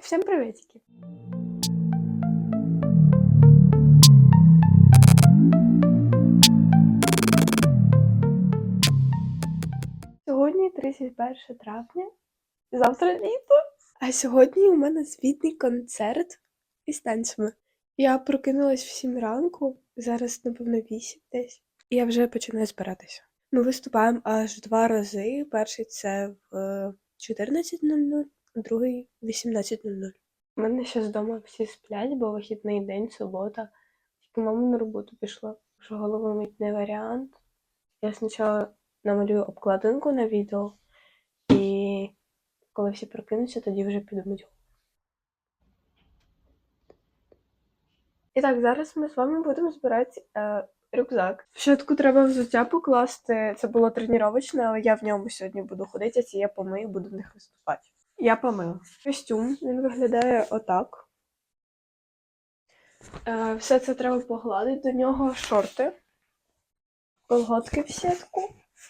Всім приветики! Сьогодні 31 травня, завтра літо. А сьогодні у мене звітний концерт із танцями. Я прокинулась в 7 ранку, зараз, напевно, 8 десь, і я вже починаю збиратися. Ми виступаємо аж два рази. Перший це в 14.00, а другий 18.00. У мене ще з дому всі сплять, бо вихідний день, субота. Тільки мама на роботу пішла. Що голову мить не варіант. Я спочатку намалюю обкладинку на відео, і коли всі прокинуться, тоді вже піду мить. І так, зараз ми з вами будемо збирати е, рюкзак. Спочатку треба взуття покласти. Це було тренувачне, але я в ньому сьогодні буду ходити, а ці я помию, буду в них виступати. Я помила. Костюм він виглядає отак. Е, все це треба погладити до нього шорти, колготки в сітку,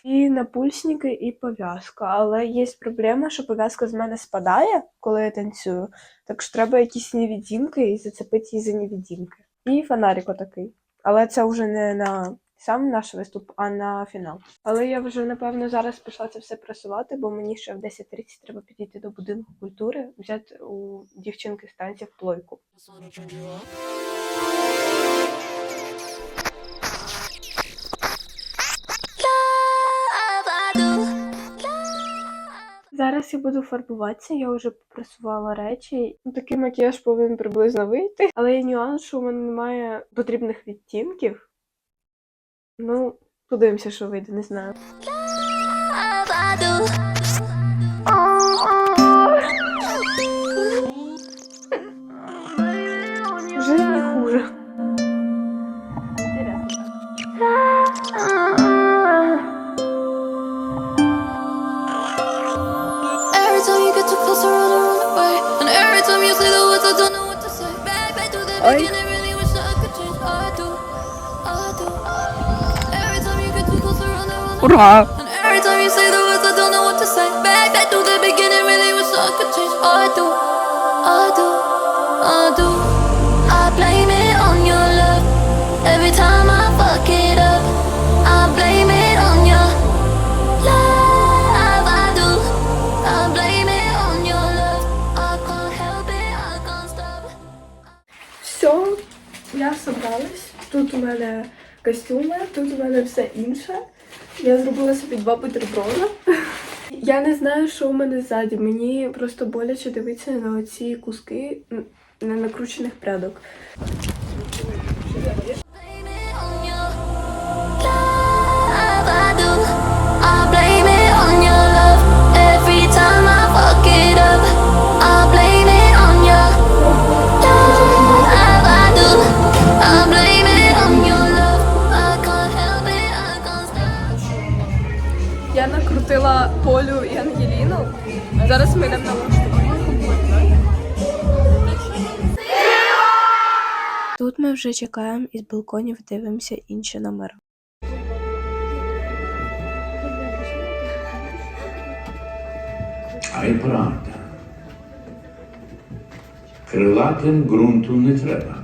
і напульсники, і пов'язка. Але є проблема, що пов'язка з мене спадає, коли я танцюю. Так що треба якісь невідімки і зацепити її за невідімки. І фонарик отакий. Але це вже не на сам наш виступ, а на фінал. Але я вже напевно зараз пішла це все просувати, бо мені ще в 10.30 треба підійти до будинку культури, взяти у дівчинки з танців плойку. Зараз я буду фарбуватися, я вже попросувала речі. Ну, Такий макіяж повинен приблизно вийти. Але є нюанс, що у мене немає потрібних відтінків. Ну, подивимося, що вийде, не знаю. I run, I run away. Ура! And every time you say the words, I don't know what to say. Back, back to the beginning, really wish that I could change. I do, I do, I do. I blame it on your love. Every time I fuck it up, I blame it on your love. I do. I blame it on your love. I can't help it, I can't stop. Все, я собралась. Тут у мене Костюми, тут у мене все інше. Я зробила собі два бутерброди. Я не знаю, що у мене ззаді. Мені просто боляче дивитися на оці куски ненакручених прядок. Я Полю і Ангеліну. Зараз ми йдемо на Тут ми вже чекаємо і з балконів дивимося інші номери. А й правда. Крилатим ґрунту не треба.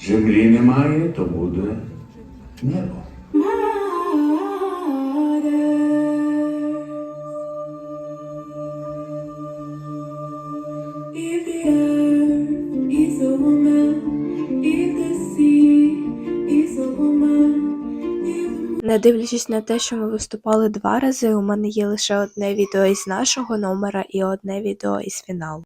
Землі немає, то буде небо. Не дивлячись на те, що ми виступали два рази, у мене є лише одне відео із нашого номера і одне відео із фіналу.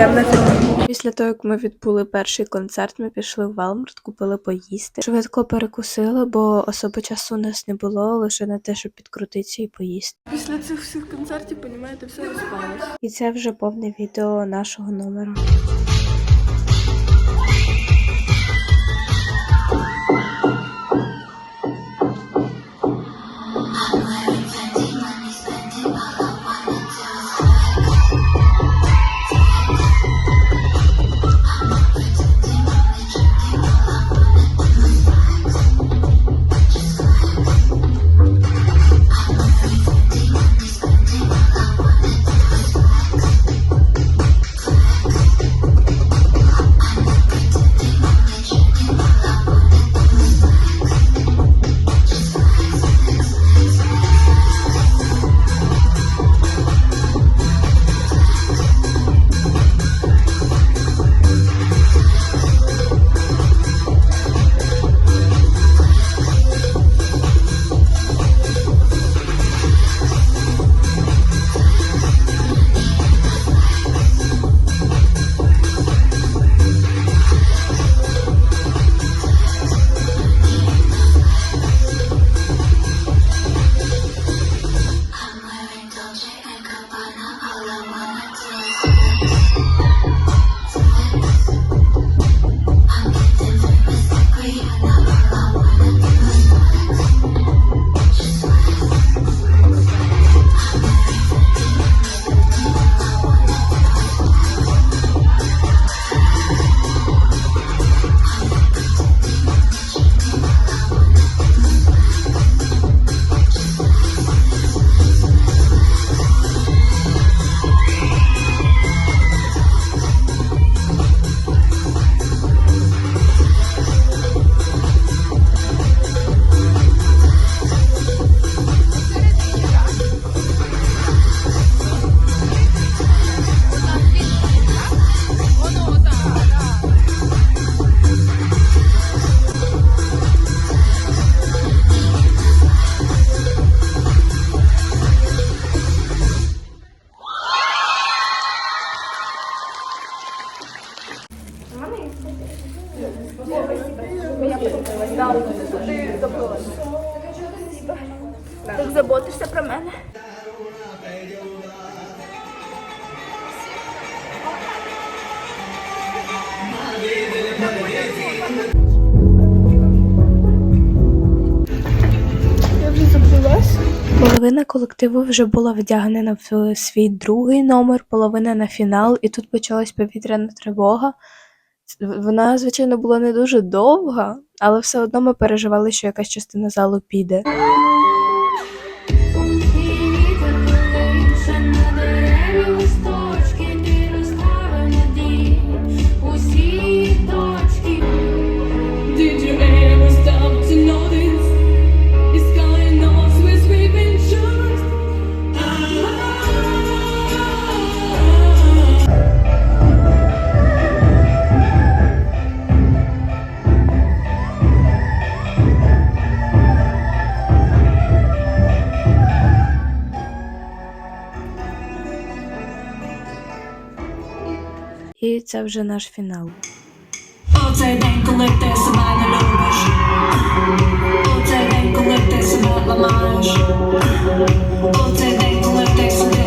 Ми йдемо. Після того, як ми відбули перший концерт, ми пішли в Велмарт, купили поїсти. Швидко перекусили, бо особо часу у нас не було, лише на те, щоб підкрутитися і поїсти. Після цих всіх концертів, понімаєте, все розпалось. І це вже повне відео нашого номеру. Так Половина колективу вже була вдягнена в свій другий номер, половина на фінал, і тут почалась повітряна тривога. Вона, звичайно, була не дуже довга, але все одно ми переживали, що якась частина залу піде. І це вже наш фінал. Оцей день, коли ти себе не любиш. Оцей день, коли ти себе ламаєш. Оцей день, коли ти собі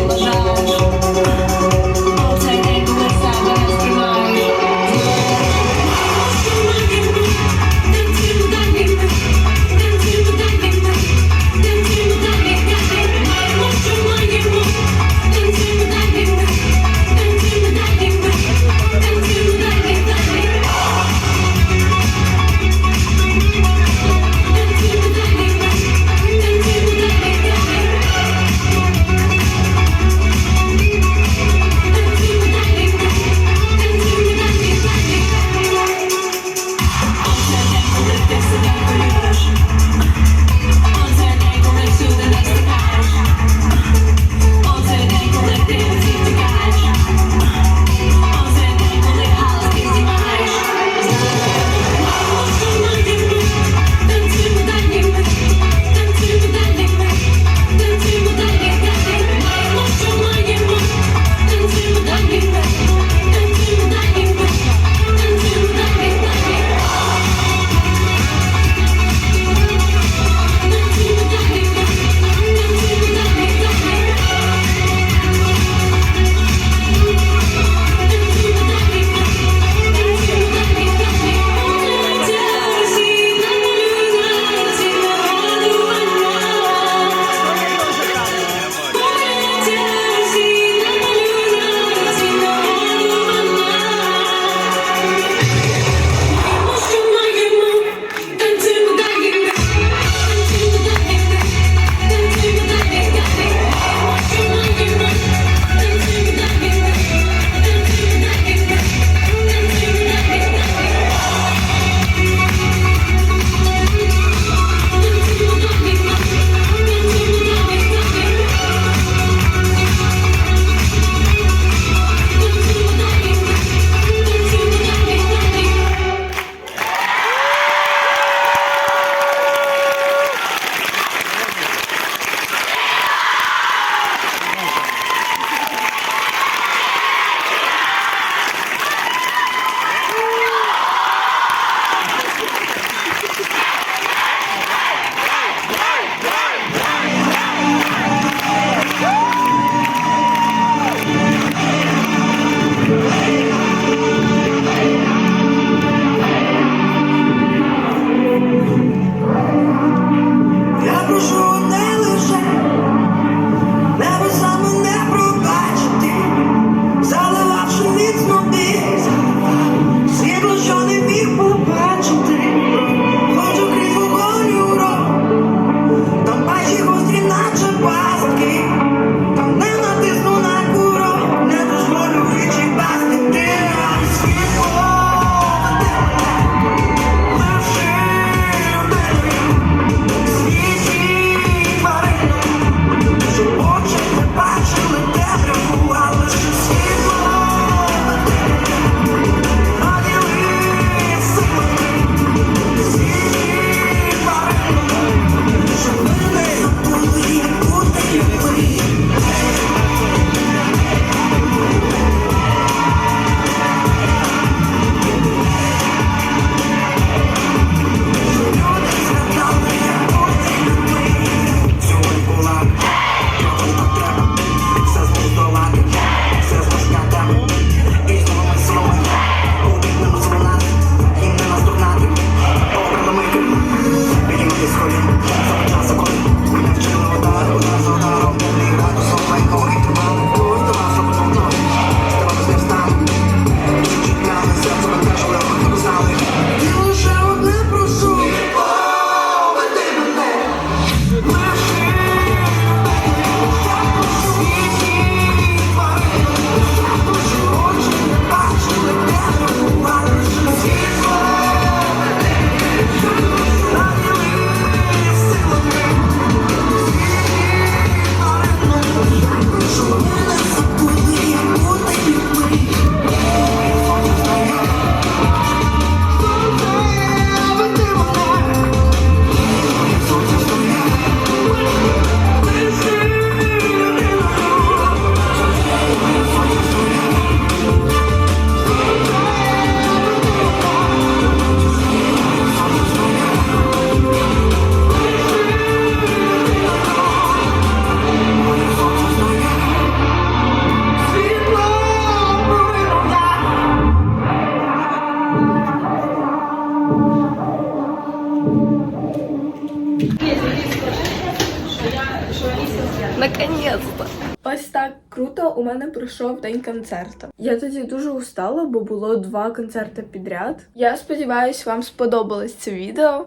Наконец-то! Ось так круто у мене пройшов день концерту. Я тоді дуже устала, бо було два концерти підряд. Я сподіваюся, вам сподобалось це відео.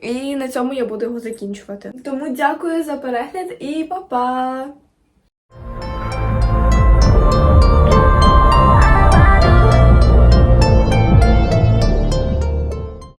І на цьому я буду його закінчувати. Тому дякую за перегляд і па-па!